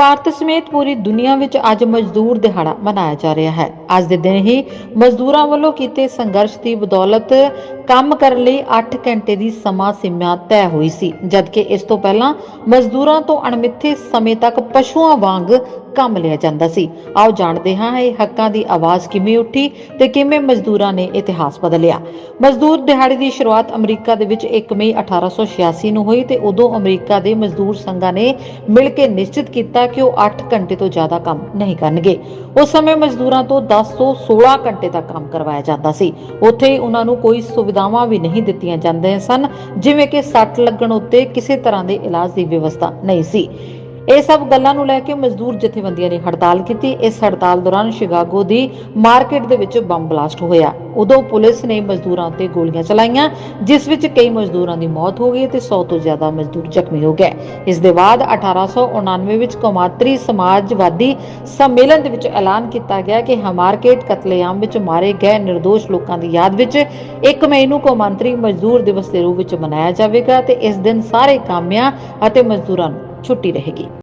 ਭਾਰਤ ਸਮੇਤ ਪੂਰੀ ਦੁਨੀਆ ਵਿੱਚ ਅੱਜ ਮਜ਼ਦੂਰ ਦਿਹਾੜਾ ਮਨਾਇਆ ਜਾ ਰਿਹਾ ਹੈ। ਅੱਜ ਦੇ ਦਿਨ ਹੀ ਮਜ਼ਦੂਰਾਂ ਵੱਲੋਂ ਕੀਤੇ ਸੰਘਰਸ਼ ਦੀ ਬਦੌਲਤ ਕੰਮ ਕਰਨ ਲਈ 8 ਘੰਟੇ ਦੀ ਸਮਾਂ ਸੀਮਾ ਤੈਅ ਹੋਈ ਸੀ, ਜਦਕਿ ਇਸ ਤੋਂ ਪਹਿਲਾਂ ਮਜ਼ਦੂਰਾਂ ਤੋਂ ਅਣਮਿੱਥੇ ਸਮੇਂ ਤੱਕ ਪਸ਼ੂਆਂ ਵਾਂਗ ਕੰਮ ਲਿਆ ਜਾਂਦਾ ਸੀ। ਆਓ ਜਾਣਦੇ ਹਾਂ ਇਹ ਹੱਕਾਂ ਦੀ ਆਵਾਜ਼ ਕਿਵੇਂ ਉੱਠੀ ਤੇ ਕਿਵੇਂ ਮਜ਼ਦੂਰਾਂ ਨੇ ਇਤਿਹਾਸ ਬਦਲਿਆ। ਮਜ਼ਦੂਰ ਦਿਹਾੜੇ ਦੀ ਸ਼ੁਰੂਆਤ ਅਮਰੀਕਾ ਦੇ ਵਿੱਚ 1 ਮਈ 1886 ਨੂੰ ਹੋਈ ਤੇ ਉਦੋਂ ਅਮਰੀਕਾ ਦੇ ਮਜ਼ਦੂਰ ਸੰਘਾਂ ਨੇ ਮਿਲ ਕੇ ਨਿਸ਼ਚਿਤ ਕੀਤਾ ਕਿ ਉਹ 8 ਘੰਟੇ ਤੋਂ ਜ਼ਿਆਦਾ ਕੰਮ ਨਹੀਂ ਕਰਨਗੇ। ਉਸ ਸਮੇਂ ਮਜ਼ਦੂਰਾਂ ਤੋਂ 10 ਤੋਂ 16 ਘੰਟੇ ਤੱਕ ਕੰਮ ਕਰਵਾਇਆ ਜਾਂਦਾ ਸੀ। ਉੱਥੇ ਹੀ ਉਹਨਾਂ ਨੂੰ ਕੋਈ ਸੁਵਿਧਾ ਸੁਵਿਧਾਵਾਂ ਵੀ ਨਹੀਂ ਦਿੱਤੀਆਂ ਜਾਂਦੀਆਂ ਸਨ, ਜਿਵੇਂ ਕਿ ਸੱਟ ਲੱਗਣ ਉੱਤੇ ਕਿਸੇ ਤਰ੍ਹਾਂ ਦੇ ਇਲਾਜ ਦੀ ਵਿਵਸਥਾ ਨਹੀਂ ਸੀ। ਇਹ ਸਭ ਗੱਲਾਂ ਨੂੰ ਲੈ ਕੇ ਮਜ਼ਦੂਰ ਜਥੇਬੰਦੀਆਂ ਨੇ ਹੜਤਾਲ ਕੀਤੀ। ਇਸ ਹੜਤਾਲ ਦੌਰਾਨ ਸ਼ਿਕਾਗੋ ਦੀ ਮਾਰਕੀਟ ਦੇ ਵਿੱਚ ਬੰਬ ਬਲਾਸਟ ਹੋਇਆ। ਉਦੋਂ ਪੁਲਿਸ ਨੇ ਮਜ਼ਦੂਰਾਂ ਉੱਤੇ ਗੋਲੀਆਂ ਚਲਾਈਆਂ, ਜਿਸ ਵਿੱਚ ਕਈ ਮਜ਼ਦੂਰਾਂ ਦੀ ਮੌਤ ਹੋ ਗਈ ਤੇ 100 ਤੋਂ ਜ਼ਿਆਦਾ ਮਜ਼ਦੂਰ ਜ਼ਖਮੀ ਹੋ ਗਏ। ਇਸ ਦੇ ਬਾਅਦ 1899 ਵਿੱਚ ਕੌਮਾਂਤਰੀ ਸਮਾਜਵਾਦੀ ਸੰਮੇਲਨ ਦੇ ਵਿੱਚ ਐਲਾਨ ਕੀਤਾ ਗਿਆ ਕਿ ਹਮਾਰਕੇਟ ਕਤਲੇਆਮ ਵਿੱਚ ਮਾਰੇ ਗਏ નિર્ਦੋਸ਼ ਲੋਕਾਂ ਦੀ ਯਾਦ ਵਿੱਚ 1 ਮਈ ਨੂੰ ਕੌਮਾਂਤਰੀ ਮਜ਼ਦੂਰ ਦਿਵਸ ਦੇ ਰੂਪ ਵਿੱਚ ਮਨਾਇਆ ਜਾਵੇਗਾ ਤੇ ਇਸ ਦਿਨ ਸਾਰੇ ਕਾਮਿਆਂ ਅਤੇ ਮਜ਼ਦੂਰਾਂ ਨੂੰ ਛੁੱਟੀ ਰਹੇਗੀ।